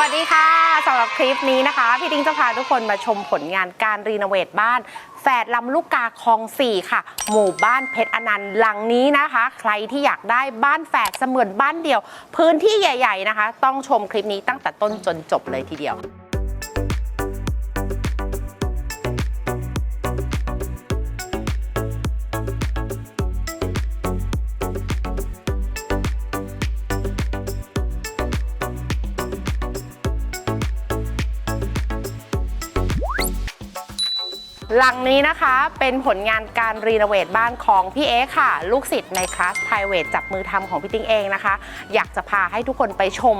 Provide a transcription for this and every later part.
สวัสดีค่ะสำหรับคลิปนี้นะคะ พี่ดิ้งจะพาทุกคนมาชมผลงานการรีโนเวทบ้าน แฝดลำลูกกาคลองสี่ค่ะ หมู่บ้านเพชรอนันต์หลังนี้นะคะ ใครที่อยากได้บ้านแฝดเสมือนบ้านเดียว พื้นที่ใหญ่ ๆนะคะ ต้องชมคลิปนี้ตั้งแต่ต้นจนจบเลยทีเดียว หลังนี้นะคะเป็นผลงานการรีโนเวทบ้านของพี่เอค่ะ ลูกศิษย์ในคลาส p r i v a t จับมือทำของพี่ติ้งเองนะคะ อยากจะพาให้ทุกคนไปชม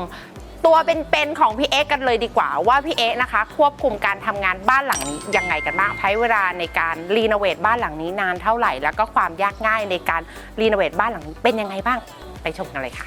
ตัวเป็นๆของพี่เอ๊กันเลยดีกว่าว่าพี่เอ๊นะคะ ควบคุมการทำงานบ้านหลังนี้ยังไงกันบ้างใช้เวลาในการรีโนเวทบ้านหลังนี้นานเท่าไหร่ แล้วก็ความยากง่ายในการรีโนเวทบ้านหลังนี้เป็นยังไงบ้างไปชมกันเลยค่ะ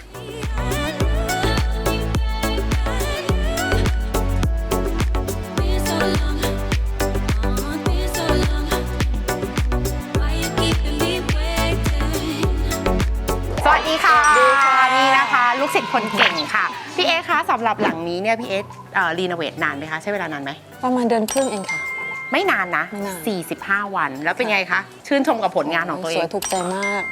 สำหรับหลังนี้เนี่ยพี่เอ๊รีโนเวทนานไหมคะ ใช้เวลานานไหม ประมาณเดือนครึ่งเองค่ะ ไม่นานนะ ไม่นาน 45 วัน แล้วเป็นไงคะ ชื่นชมกับผลงานของตัวเอสวง ยถูกใจมาก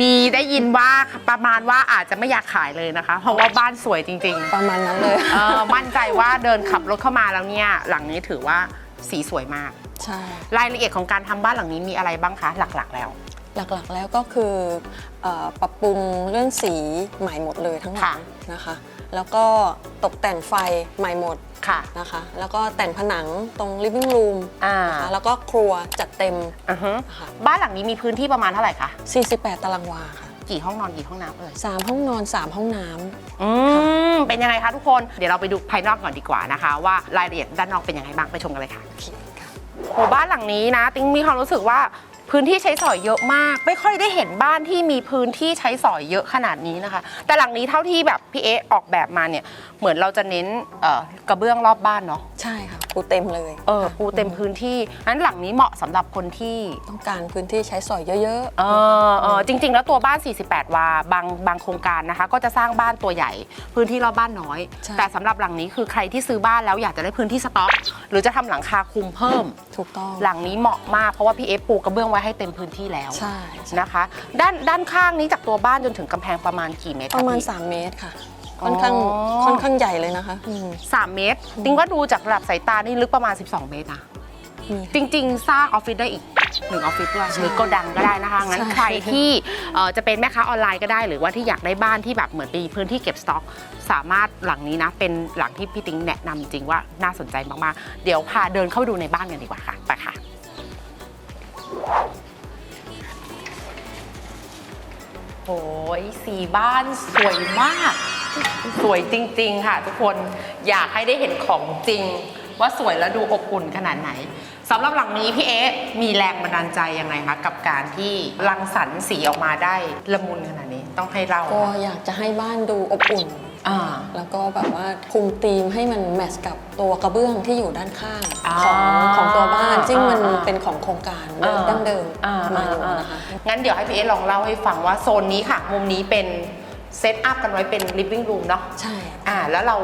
มีได้ยินว่าประมาณว่าอาจจะไม่อยากขายเลยนะคะ เพราะว่าบ้านสวยจริง ประมาณนั้นเลย ๆ เออมั่นใจว่าเดินขับรถเข้ามาแล้วเนี่ย หลังนี้ถือว่าสีสวยมาก ใช่ รายละเอียดของการทำบ้านหลังนี้มีอะไรบ้างคะหลักๆ แล้ว หลักๆแล้วก็คือเอ่อปรับปรุงเรื่องสีใหม่หมดเลยทั้งหลัค่ะ งนะคะ แล้วก็ตกแต่งไฟใหม่หมดค่ะนะคะ แล้วก็แต่งผนังตรง living room อ่านะคะแล้วก็ครัวจัดเต็ม อือฮึนะคะบ้านหลังนี้มีพื้นที่ประมาณเท่าไหร่คะ 48 ตารางวาค่ะ กี่ห้องนอนกี่ห้องน้ำเอ่ย 3 ห้องนอน 3 ห้องน้ำ อืม เป็นยังไงคะทุกคน เดี๋ยวเราไปดูภายนอกก่อนดีกว่านะคะ ว่ารายละเอียดด้านนอกเป็นยังไงบ้างไปชมกันเลยค่ะโอเคค่ะโหบ้านหลังนี้นะ ติ๊งมีความรู้สึกว่า พื้นที่ใช้สอยเยอะมาก ไม่ค่อยได้เห็นบ้านที่มีพื้นที่ใช้สอยเยอะขนาดนี้นะคะ แต่หลังนี้เท่าที่แบบพี่เอะออกแบบมาเนี่ยเหมือนเราจะเน้นเอ่อกระเบื้องรอบบ้านเนาะใช่ค่ะปูเต็มเลยเออปูเต็มพื้นที่นั้นหลังนี้เหมาะสำหรับคนที่ต้องการพื้นที่ใช้สอยเยอะเออเออจริง ๆ แล้วตัวบ้าน 48 วาบางบางโครงการนะคะ ก็จะสร้างบ้านตัวใหญ่ พื้นที่รอบบ้านน้อยใช่แต่สำหรับหลังนี้คือใครที่ซื้อบ้านแล้วอยากจะได้พื้นที่สต็อก หรือจะทำหลังคาคุมเพิ่มๆถูกต้อง หลังนี้เหมาะมากเพราะว่าพี่เอฟปูกระเบื้องไว้ให้เต็มพื้นที่แล้วใช่ใช่ นะคะ ด้านด้านข้างนี้จากตัวบ้านจนถึงกำแพงประมาณกี่เมตรคประมาณ พี่ 3 เมตรค่ะ ค่อนข้างอ๋อ ค่อนข้างใหญ่เลยนะคะอืม สามเมตรติงว่าดูจากระดับสายตานี่ลึกประมาณ 12 เมตรนะมี จริง ๆ สร้างออฟฟิศได้อีก หนึ่งออฟฟิศด้วยหรือโกดังก็ได้นะคะงั้นใช่ใครที่เอ่อจะเป็นแม่ค้าออนไลน์ก็ได้ หรือว่าที่อยากได้บ้านที่แบบเหมือนมีพื้นที่เก็บสต็อก สามารถหลังนี้นะ เป็นหลังที่พี่ติ๊งแนะนำจริงๆว่าน่าสนใจมากๆ เดี๋ยวพาเดินเข้าไปดูในบ้านกันดีกว่าค่ะไปค่ะโอ้ยสีบ้านสวยมาก สวยจริง ๆ ค่ะ ทุกคนอยากให้ได้เห็นของจริง ว่าสวยแล้วดูอบอุ่นขนาดไหน สำหรับหลังนี้พี่เอ๊ะมีแรงบันดาลใจยังไงคะกับการที่รังสรรค์สีออกมาได้ละมุนขนาดนี้ต้องให้เราก็อยากจะให้บ้านดูอบอุ่น อ่า แล้วก็แบบว่าคุมธีมให้มันแมทช์กับตัวกระเบื้องที่อยู่ด้านข้างอ่าของของตัวบ้านซึ่งมันอ่าเป็นของโครงการเดิมดั้งเดิมอ่มาอยู่นะคะ งั้นเดี๋ยวให้พี่เอ๊ะลองเล่าให้ฟังว่าโซนนี้ค่ะ มุมนี้เป็นเซตอัพกันไว้เป็น living room เนาะ ใช่ อ่าแล้วเรา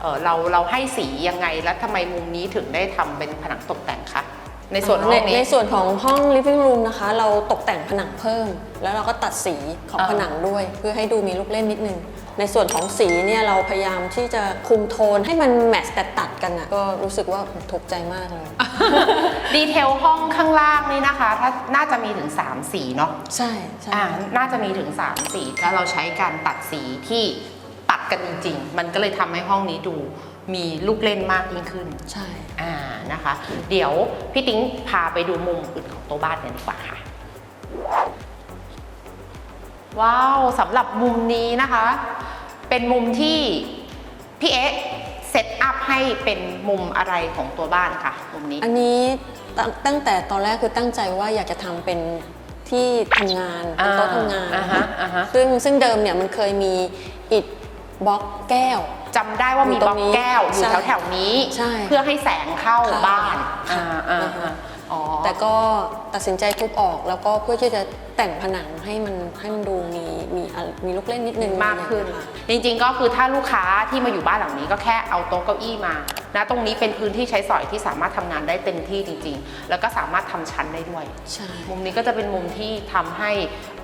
เออเราเราให้สียังไงแล้วทำไมมุมนี้ถึงได้ทำเป็นผนังตกแต่งคะ ในส่วนห้องในนี้ ในส่วนของห้อง living room นะคะ เราตกแต่งผนังเพิ่ม แล้วเราก็ตัดสีของอ่า ผนังด้วย เพื่อให้ดูมีลูกเล่นนิดนึง ในส่วนของสีเนี่ยเราพยายามที่จะคุมโทนให้มันแมทช์แต่ตัดกันนะก็รู้สึกว่าถูกใจมากเลย ดีเทลห้องข้างล่างนี่นะคะ ถ้าน่าจะมีถึง 3 สีเนาะใช่ใช่ อ่าน่าจะมีถึง 3 สี แล้วเราใช้การตัดสีที่ตัดกันจริง ๆ มันก็เลยทำให้ห้องนี้ดู มีลูกเล่นมากยิ่งขึ้นใช่อ่านะคะ เดี๋ยวพี่ติ๊งพาไปดูมุมอื่นของตัวบ้านกันดีกว่าค่ะ ว้าวสำหรับมุมนี้นะคะ เป็นมุมที่พี่เอ๊ะเซตอัพให้เป็นมุมอะไรของตัวบ้านค่ะมุมนี้ อันนี้ตั้งตั้งแต่ตอนแรกคือตั้งใจว่าอยากจะทำเป็นที่ทำงานเป็นโต๊ะทำงานอ่าฮะอ่าฮะ ซึ่งซึ่งเดิมเนี่ยมันเคยมีอิฐบล็อกแก้ว จำได้ว่ามีอยู่บตล็รอกงนี้แก้วอยู่ใช่แถวแถวๆนี้ใช่เพื่อให้แสงเข้าเข้าบ้านค่ะอ่าอ่า อ่าอ่าฮะอ๋อ แต่ก็ตัดสินใจทุบออกแล้วก็เพื่อที่จะแต่งผนังให้มันให้มันดูมีมีอะมีลูกเล่นนิดนึงมากขึ้น อะไรอย่างเงี้ยค่ะ จริงๆ ก็คือถ้าลูกค้าที่มาอยู่บ้านหลังนี้ก็แค่เอาโต๊ะเก้าอี้มานะตรงนี้เป็นพื้นที่ใช้สอยที่สามารถทำงานได้เต็มที่จริง ๆ แล้วก็สามารถทำชั้นได้ด้วย ใช่ มุมนี้ก็จะเป็นมุมที่ทำให้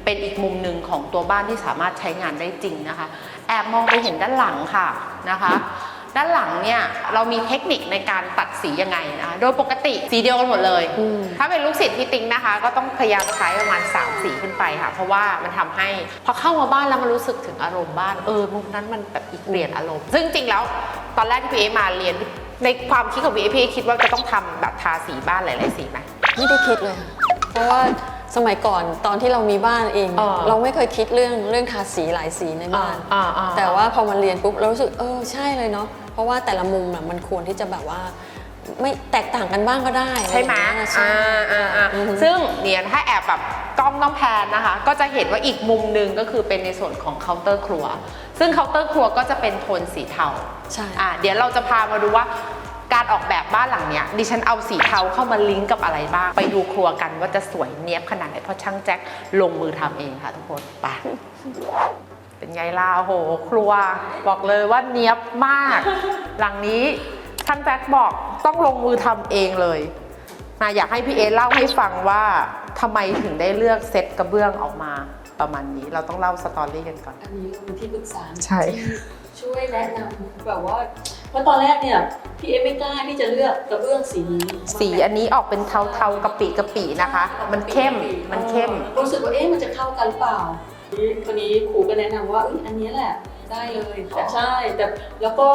เป็นอีกมุมหนึ่งของตัวบ้านที่สามารถใช้งานได้จริงนะคะ แอบมองไปเห็นด้านหลังค่ะนะคะ ด้านหลังเนี่ยเรามีเทคนิคในการตัดสียังไงนะคะโดยปกติสีเดียวกันหมดเลยอืมถ้าเป็นลูกศิษย์พี่ติ๊งนะคะ ก็ต้องพยายามใช้ประมาณ3สีขึ้นไปค่ะเพราะว่ามันทำให้พอเข้ามาบ้านแล้วมันรู้สึกถึงอารมณ์บ้านเออมุมนั้นมันแบบอีกเปลี่ยนอารมณ์ ซึ่งจริงๆแล้วตอนแรกที่พี่เอมาเรียนในความคิดของพี่เอพี่เอคิดว่าจะต้องทำแบบทาสีบ้านหลาย ๆ สีไหมไม่ได้คิดเลยค่ะเพราะว่าสมัยก่อนตอนที่เรามีบ้านเองอ่าเราไม่เคยคิดเรื่องเรื่องทาสีหลายสีในบ้านอ่าอ่าแต่ว่าพอมาเรียนปุ๊บเรารู้สึกเออใช่เลยเนาะเพ ราะว่าแต่ละมุมน่ะมันควรที่จะแบบว่าไม่แตกต่างกันบ้างก็ได้ใช่ไหมอะรอย่างเงี้ยใช่ อ่าอ่าอ่าอือฮึ ซึ่งเนี่ยถ้าแอบแบบกล้องต้องแพนนะคะ ก็จะเห็นว่าอีกมุมหนึ่งก็คือเป็นในส่วนของเคาน์เตอร์ครัว ซึ่งเคาน์เตอร์ครัวก็จะเป็นโทนสีเทา ใช่ อ่าเดี๋ยวเราจะพามาดูว่าการออกแบบบ้านหลังเนี้ยดิฉันเอาสีเทาเข้ามาลิงก์กับอะไรบ้าง ไปดูครัวกันว่าจะสวยเนียบขนาดไหนเพราะช่างแจ็คลงมือทำเองค่ะทุกคนไป เป็นไงล่ะโอ้โห ครัว บอกเลยว่าเนียบมาก หลังนี้ช่างแจ็คบอกต้องลงมือทำเองเลยมาอยากให้พี่เอเล่าให้ฟังว่าทำไมถึงได้เลือกเซตกระเบื้องออกมาประมาณนี้ เราต้องเล่าสตอรี่กันก่อน อันนี้เป็นที่ปรึกษาใช่ ที่ช่วยแนะนำแบบว่า เพราะตอนแรกเนี่ยพี่เอฟไม่กล้าที่จะเลือกกระเบื้องสีนี้สีอันนี้ออกเป็นเทาๆกะปิกะปินะคะ มันเข้มมันเข้มก็รู้สึกว่าเอ๊ะมันจะเข้ากันหรือเปล่า คนนี้ครูก็แนะนำว่าเอ้ยอันนี้แหละได้เลยแต่ใช่แต่แล้วก็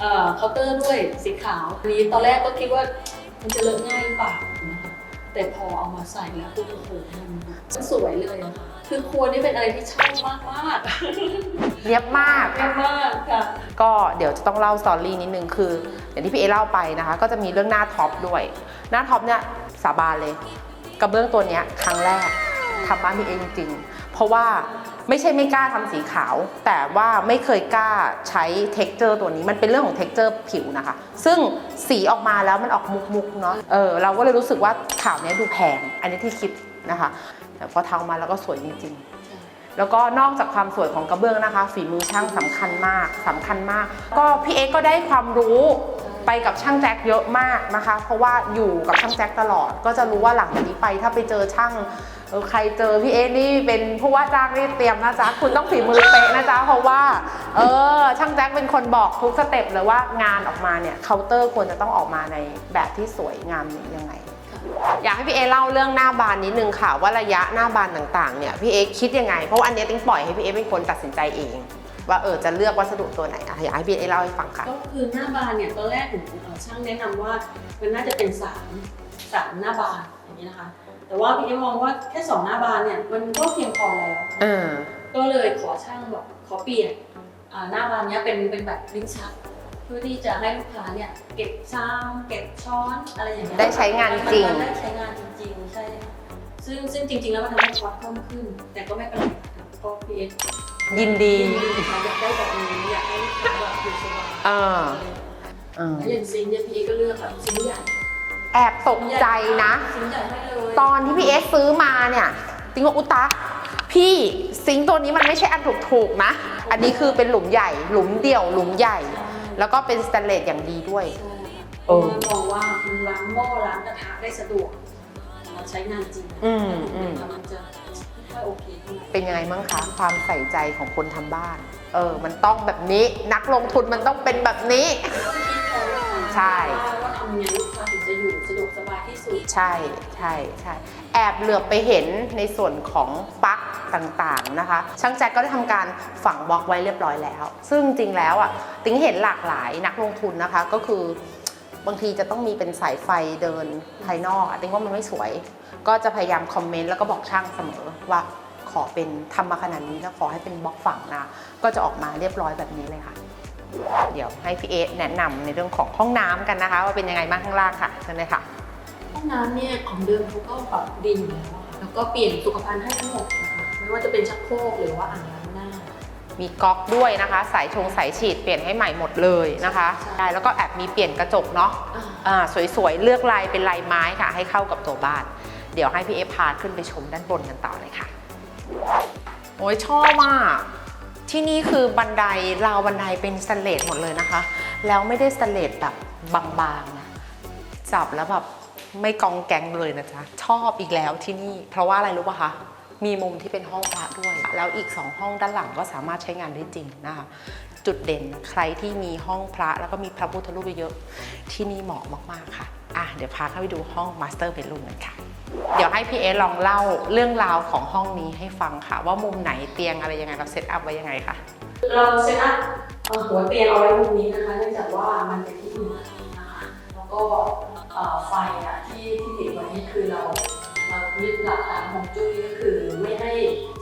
เอ่อเคาน์เตอร์ด้วยสีขาวอันนี้ตอนแรกก็คิดว่ามันจะเลอะง่ายหรือเปล่านะคะแต่พอเอามาใส่แล้วปุ๊บโอ้โหมันมันสวยเลยอะคือครัวนี่เป็นอะไรที่ชอบมากมากๆเนียบมากเยี่ยมมากค่ะก็เดี๋ยวจะต้องเล่าสตอรี่นิดนึงคือ อย่างที่พี่เอเล่าไปนะคะ ก็จะมีเรื่องหน้าท็อปด้วย หน้าท็อปเนี่ยสาบานเลยกระเบื้องตัวเนี้ยครั้งแรกทำบ้านพี่เอจริงๆ เพราะว่าไม่ใช่ไม่กล้าทำสีขาว แต่ว่าไม่เคยกล้าใช้เท็กเจอร์ตัวนี้มันเป็นเรื่องของเท็กเจอร์ผิวนะคะ ซึ่งสีออกมาแล้วมันออกมุกๆเนาะเออเราก็เลยรู้สึกว่าขาวนี้ดูแพง อันนี้ที่คิดนะคะแต่พอทำมาแล้วก็สวยจริงๆ แล้วก็นอกจากความสวยของกระเบื้องนะคะ ฝีมือช่างสำคัญมากสำคัญมาก ก็พี่เอ็กก็ได้ความรู้ไปกับช่างแจ็คเยอะมากนะคะ เพราะว่าอยู่กับช่างแจ็คตลอด ก็จะรู้ว่าหลังจากนี้ไปถ้าไปเจอช่าง เออใครเจอพี่เอ็กนี่เป็นผู้ว่าจ้างนี่เตรียมนะจ๊ะคุณต้องฝีมือเป๊ะนะจ๊ะเพราะว่า เออช่างแจ็คเป็นคนบอกทุกสเต็ปเลยว่างานออกมาเนี่ยเคาน์เตอร์ควรจะต้องออกมาในแบบที่สวยงามยังไงอยากให้พี่เอเล่าเรื่องหน้าบานนิดนึงค่ะ ว่าระยะหน้าบานต่างๆเนี่ยพี่เอคิดยังไง เพราะาอันเนี้ยติ้งปล่อยให้พี่เอเป็นคนตัดสินใจเอง ว่าเออจะเลือกวัสดุตัวไหนอะอยากให้พี่เอเล่าให้ฟังค่ะก็คือหน้าบานเนี่ยตอนแรกผมเอ่อช่างแนะนำว่ามันน่าจะเป็นสามสามหน้าบานอย่างนี้นะคะ แต่ว่าพี่เอมองว่าแค่สองหน้าบานเนี่ยมันก็เพียงพอแล้วเออก็เลยขอช่างบอกขอเปลี่ยนอ่าหน้าบานเนี้ยเป็นเป็นแบบลิ้นชัก เพื่อที่จะให้ลูกค้าเนี่ยเก็บชามเก็บช้อนอะไรอย่างเงี้ยได้ใช้งานจริง มันได้ใช้งานจริงๆใช่ค่ะซึ่งซึ่งจริงๆแล้วมันทำให้คอสเพิ่มขึ้น แต่ก็ไม่เป็นไรค่ะก็พีเอสยินดีอยากได้แบบนี้อยากให้ลูกค้าแบบอยู่สบายเออเออแล้วอย่างซิงค์เนี่ยพีเอก็เลือกแบบซิงค์ใหญ่ แอบตกใจนะซิงค์ใหญ่ให้เลยตอนที่พี่เอซื้อมาเนี่ยติ้งว่าอุตะพี่ซิงค์ตัวนี้มันไม่ใช่อันถูกๆนะ อันนี้คือเป็นหลุมใหญ่ หลุมเดี่ยว หลุมใหญ่ แล้วก็เป็นสแตนเลสอย่างดีด้วยใช่ค่ะเออมันมองว่ามันล้างหม้อล้างกระทะได้สะดวกเราใช้งานจริงอืมอืมมันจะไม่ค่อยโอเคเท่าไหร่เป็นยังไงบ้างคะความใส่ใจของคนทำบ้าน เออ มันต้องแบบนี้ นักลงทุนมันต้องเป็นแบบนี้ ใช่ว่าทำยังไงลูกค้าถึงจะ อยู่สะดวกสบายที่สุด ใช่ใช่ใช่แอบเหลือบไปเห็นในส่วนของปลั๊กต่างๆนะคะ ช่างแจ็คก็ได้ทำการฝังบล็อกไว้เรียบร้อยแล้ว ซึ่งจริงแล้วอะติ้งเห็นหลากหลายนักลงทุนนะคะก็คือบางทีจะต้องมีเป็นสายไฟเดินภายนอกอติ้งว่ามันไม่สวย ก็จะพยายามคอมเมนต์แล้วก็บอกช่างเสมอว่าขอเป็นทำมาขนาดนี้แล้วขอให้เป็นบล็อกฝังนะ ก็จะออกมาเรียบร้อยแบบนี้เลยค่ะ เดี๋ยวให้พี่เอแนะนำในเรื่องของห้องน้ำกันนะคะ ว่าเป็นยังไงบ้างข้างล่างค่ะเชิญเลยค่ะ ห้องน้ำเนี่ยของเดิมเขาก็ปรับดีอยู่แล้วอะค่ะแล้วก็เปลี่ยนสุขภัณฑ์ให้ทั้งหมดนะคะไม่ว่าจะเป็นชักโครกหรือว่าอ่างล้างหน้า มีก๊อกด้วยนะคะสายชงสายฉีดเปลี่ยนให้ใหม่หมดเลยนะคะใช่ใช่แล้วก็แอบมีเปลี่ยนกระจกเนาะอ่าสวยๆ เลือกลายเป็นลายไม้ค่ะ ให้เข้ากับตัวบ้าน เดี๋ยวให้พี่เอฟพาขึ้นไปชมด้านบนกันต่อเลยค่ะ โอ้ยชอบมาก ที่นี่คือบันไดราวบันไดเป็นสแตนเลสหมดเลยนะคะ แล้วไม่ได้สแตนเลสแบบบางๆนะจับแล้วแบบไม่กองแกงเลยนะจ๊ะ ชอบอีกแล้วที่นี่ เพราะว่าอะไรรู้ป่ะคะ มีมุมที่เป็นห้องพระด้วย แล้วอีก 2 ห้องด้านหลังก็สามารถใช้งานได้จริงนะคะ จุดเด่นใครที่มีห้องพระแล้วก็มีพระพุทธรูปเยอะ ที่นี่เหมาะมากๆค่ะ อะเดี๋ยวพาเข้าไปดูห้องมาสเตอร์เบดรูมกันค่ะ เดี๋ยวให้พี่เอลองเล่าเรื่องราวของห้องนี้ให้ฟังค่ะ ว่ามุมไหนเตียงอะไรยังไงเราเซตอัพไว้ยังไงคะเราเซตอัพหัวเตียงเอาไว้มุมนี้นะคะเนื่องจากว่ามันเป็นที่เหนือนะคะแล้วก็ไฟอะที่ที่ติดไว้นี่คือเราเรายึดหลักการของจุ้ยก็คือไม่ให้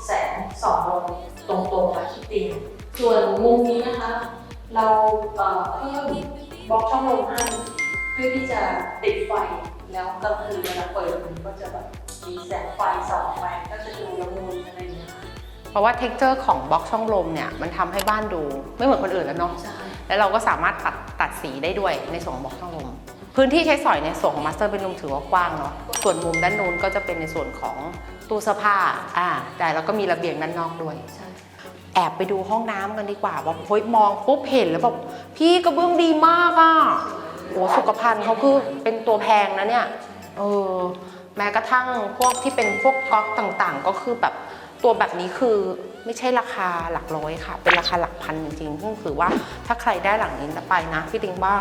แสงส่องลงตรงๆมาที่เตียงส่วนมุมนี้นะคะ เราเอ่อเพิ่มบล็อกช่องลมให้ เพื่อที่จะติดไฟแล้วกลางคืนเวลาเปิดมันก็จะแบบมีแสงไฟส่องไปก็จะดูละมุนอะไรอย่างเงี้ยค่ะเพราะว่าเท็กเจอร์ของบล็อกช่องลมเนี่ยมันทำให้บ้านดูไม่เหมือนคนอื่นแล้วเนาะ ใช่แล้วเราก็สามารถตัดตัดสีได้ด้วยในส่วนของบล็อกช่องลม พื้นที่ใช้สอยในส่วนของมาสเตอร์เป็นรูมถือว่ากว้างเนาะ ส่วนมุมด้านนู้นก็จะเป็นในส่วนของตู้เสื้อผ้า อ่า แต่แล้วก็มีระเบียงด้านนอกด้วย ใช่แอบไปดูห้องน้ำกันดีกว่าว่าเฮ้ยมองปุ๊บเห็นแล้วแบบพี่กระเบื้องดีมากอะ่ะ โอ้สุขภัณฑ์เขาคือเป็นตัวแพงนะเนี่ยเออแม้กระทั่งพวกที่เป็นพวกก๊อกต่างๆ ก็คือแบบตัวแบบนี้คือไม่ใช่ราคาหลักร้อยค่ะ เป็นราคาหลักพันจริงๆซึ่งถือว่าถ้าใครได้หลังนี้ไปนะพี่ติงว่า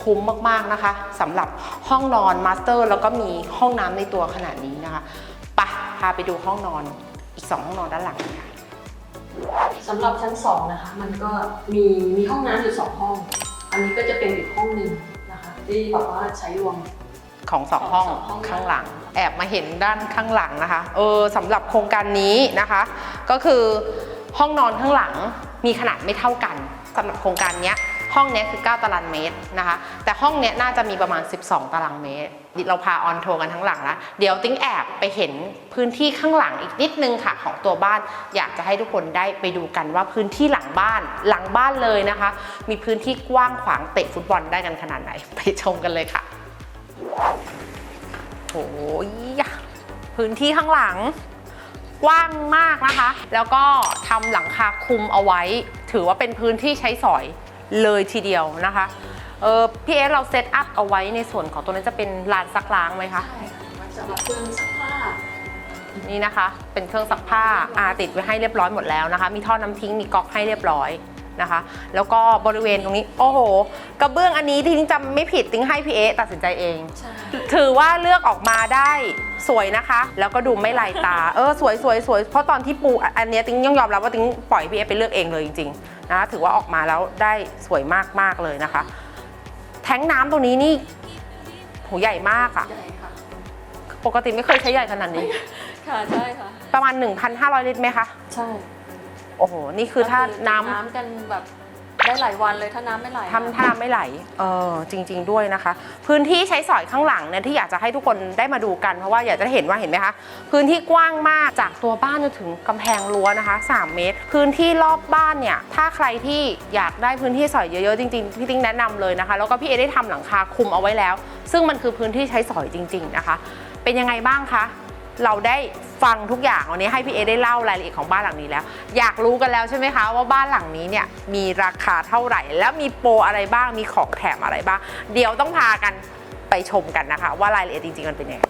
คุ้มมากๆนะคะสำหรับห้องนอนมาสเตอร์แล้วก็มีห้องน้ำในตัวขนาดนี้นะคะปะพาไปดูห้องนอนอีกสองห้องนอนด้านหลังค่ะสำหรับชั้นสองนะคะ มันก็มีมีห้องน้ำอยู่สองห้อง อันนี้ก็จะเป็นอีกห้องหนึ่ง ที่แบบว่าใช้รวม ของสองห้องสองห้อง ข้างหลัง แอบมาเห็นด้านข้างหลังนะคะเออสำหรับโครงการนี้นะคะ ก็คือห้องนอนข้างหลังมีขนาดไม่เท่ากันสำหรับโครงการเนี้ย ห้องนี้คือ 9 ตารางเมตรนะคะ แต่ห้องนี้น่าจะมีประมาณ 12 ตารางเมตร เราพาออนโทรกันทั้งหลังแล้ว เดี๋ยวติ้งแอบไปเห็นพื้นที่ข้างหลังอีกนิดนึงค่ะ ของตัวบ้าน อยากจะให้ทุกคนได้ไปดูกันว่าพื้นที่หลังบ้านหลังบ้านเลยนะคะ มีพื้นที่กว้างขวางเตะฟุตบอลได้กันขนาดไหน ไปชมกันเลยค่ะโอ้ยพื้นที่ข้างหลังกว้างมากนะคะ แล้วก็ทำหลังคาคุมเอาไว้ ถือว่าเป็นพื้นที่ใช้สอย เลยทีเดียวนะคะเออพี่เอสเราเซตอัพเอาไว้ในส่วนของตัวนี้จะเป็นลานซักล้างไหมคะใช่ค่ะมันสำหรับเครื่องซักผ้านี่นะคะ เป็นเครื่องซักผ้าอาติดไว้ให้เรียบร้อยหมดแล้วนะคะ มีท่อน้ำทิ้งมีก๊อกให้เรียบร้อยนะคะ แล้วก็บริเวณตรงนี้ โอ้โห กระเบื้องอันนี้ที่ทิ้งจำไม่ผิดติ้งให้พี่เอตัดสินใจเอง ใช่ ถือว่าเลือกออกมาได้สวยนะคะ แล้วก็ดูไม่ลายตา เออสวยสวยสวยเพราะตอนที่ปูอันเนี้ยติ้งยังยอมรับว่าติ้งปล่อยพี่เอไปเลือกเองเลยจริงๆ นะคะถือว่าออกมาแล้วได้สวยมากมากๆเลยนะคะ แท้งน้ำตรงนี้นี่โหใหญ่มากอะใหญ่ค่ะ ปกติไม่เคยใช้ใหญ่ขนาดนี้ ค่ะ ใช่ค่ะ ประมาณ 1,500 ลิตรไหมคะ ใช่โอ้โหนี่คือถ้าน้ำ น้ำกันแบบ ได้หลายวันเลยถ้าน้ำไม่ไหลทำถ้าไม่ไหล เออจริง ๆ ด้วยนะคะ พื้นที่ใช้สอยข้างหลังเนี่ยที่อยากจะให้ทุกคนได้มาดูกันเพราะว่าอยากจะเห็นว่าเห็นไหมคะ พื้นที่กว้างมากจากตัวบ้านจนถึงกำแพงรั้วนะคะ 3 เมตร พื้นที่รอบบ้านเนี่ย ถ้าใครที่อยากได้พื้นที่สอยเยอะๆจริงๆพี่ติ้งแนะนำเลยนะคะ แล้วก็พี่เอได้ทำหลังคาคุมเอาไว้แล้ว ซึ่งมันคือพื้นที่ใช้สอยจริง ๆนะคะ เป็นยังไงบ้างคะ เราได้ฟังทุกอย่างวันนี้ให้พี่เอได้เล่ารายละเอียดของบ้านหลังนี้แล้ว อยากรู้กันแล้วใช่ไหมคะว่าบ้านหลังนี้เนี่ยมีราคาเท่าไหร่ แล้วมีโปรอะไรบ้างมีของแถมอะไรบ้าง เดี๋ยวต้องพากันไปชมกันนะคะ ว่ารายละเอียดจริงๆมันเป็นยังไง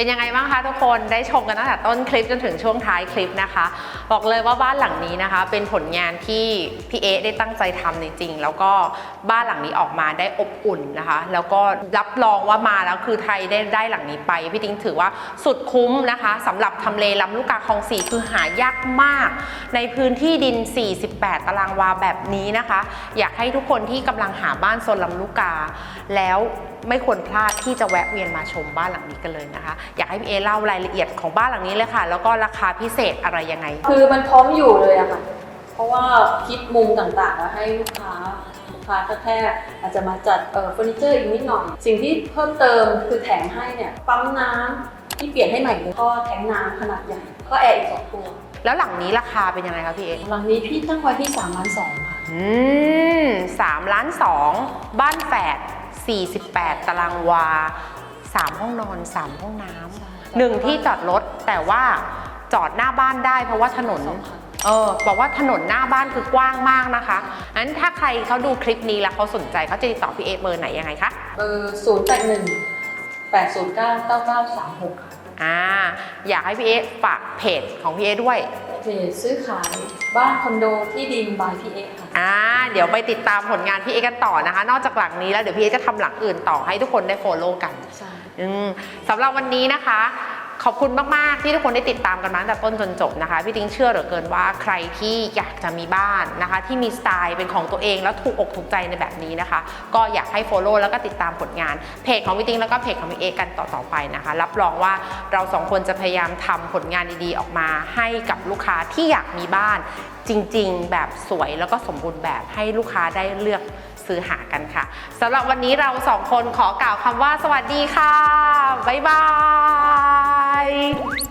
เป็นยังไงบ้างคะทุกคนได้ชมกันตั้งแต่ต้นคลิปจนถึงช่วงท้ายคลิปนะคะ บอกเลยว่าบ้านหลังนี้นะคะ เป็นผลงานที่พี่เอได้ตั้งใจทำจริงๆแล้วก็บ้านหลังนี้ออกมาได้อบอุ่นนะคะ แล้วก็รับรองว่ามาแล้วคือไทยได้ได้หลังนี้ไป พี่ติ้งถือว่าสุดคุ้มนะคะสำหรับทำเลลำลูกกาคลองสี่คือหายากมาก ในพื้นที่ดิน 48 ตารางวาแบบนี้นะคะ อยากให้ทุกคนที่กำลังหาบ้านโซนลำลูกกาแล้ว ไม่ควรพลาดที่จะแวะเวียนมาชมบ้านหลังนี้กันเลยนะคะ อยากให้พี่เอเล่ารายละเอียดของบ้านหลังนี้เลยค่ะ แล้วก็ราคาพิเศษอะไรยังไง คือมันพร้อมอยู่เลยอะค่ะ เพราะว่าคิดมุมต่างๆแล้วให้ลูกค้าลูกค้าก็แค่อาจจะมาจัดเอ่อเฟอร์นิเจอร์อีกนิดหน่อย สิ่งที่เพิ่มเติมคือแถมให้เนี่ยปั๊มน้ำที่เปลี่ยนให้ใหม่เลยก็แทงน้ำขนาดใหญ่ก็แอร์อีกสองตัว แล้วหลังนี้ราคาเป็นยังไงคะพี่เอ๊หลังนี้พี่ตั้งไว้ที่3ล้านสองค่ะอืมสามล้านสองบ้านแฝด 48 ตารางวา 3 ห้องนอน 3 ห้องน้ำหนึ่งที่จอดรถแต่ว่าจอดหน้าบ้านได้เพราะว่าถนนสองคันเออบอกว่าถนนหน้าบ้านคือกว้างมากนะคะงั้นถ้าใครเขาดูคลิปนี้แล้วเขาสนใจเขาจะติดต่อพี่เอเบอร์ไหนยังไงคะเบอร์0 8 1 8 0 9 9 9 3 6ค่ะอ่าอยากให้พี่เอฝากเพจของพี่เอด้วย เพจซื้อขายบ้านคอนโดที่ดินบายพี่เอค่ะ อ่าเดี๋ยวไปติดตามผลงานพี่เอกันต่อนะคะ นอกจากหลังนี้แล้วเดี๋ยวพี่เอจะทำหลังอื่นต่อให้ทุกคนได้โฟโล่กัน ใช่ อืมสำหรับวันนี้นะคะ ขอบคุณมากๆ ที่ทุกคนได้ติดตามกันมาตั้งแต่ต้นจนจบนะคะ พี่ติ้งเชื่อเหลือเกินว่าใครที่อยากจะมีบ้านนะคะ ที่มีสไตล์เป็นของตัวเองแล้วถูกอกถูกใจในแบบนี้นะคะ ก็อยากให้ Follow แล้วก็ติดตามผลงานเพจของพี่ติ้งแล้วก็เพจของพี่เอกันต่อๆไปนะคะ รับรองว่าเราสองคนจะพยายามทำผลงานดีๆออกมา ให้กับลูกค้าที่อยากมีบ้านจริง ๆ แบบสวยแล้วก็สมบูรณ์แบบให้ลูกค้าได้เลือกซื้อหากันค่ะสำหรับวันนี้เราสองคนขอกล่าวคำว่าสวัสดีค่ะ บ๊ายบาย ไป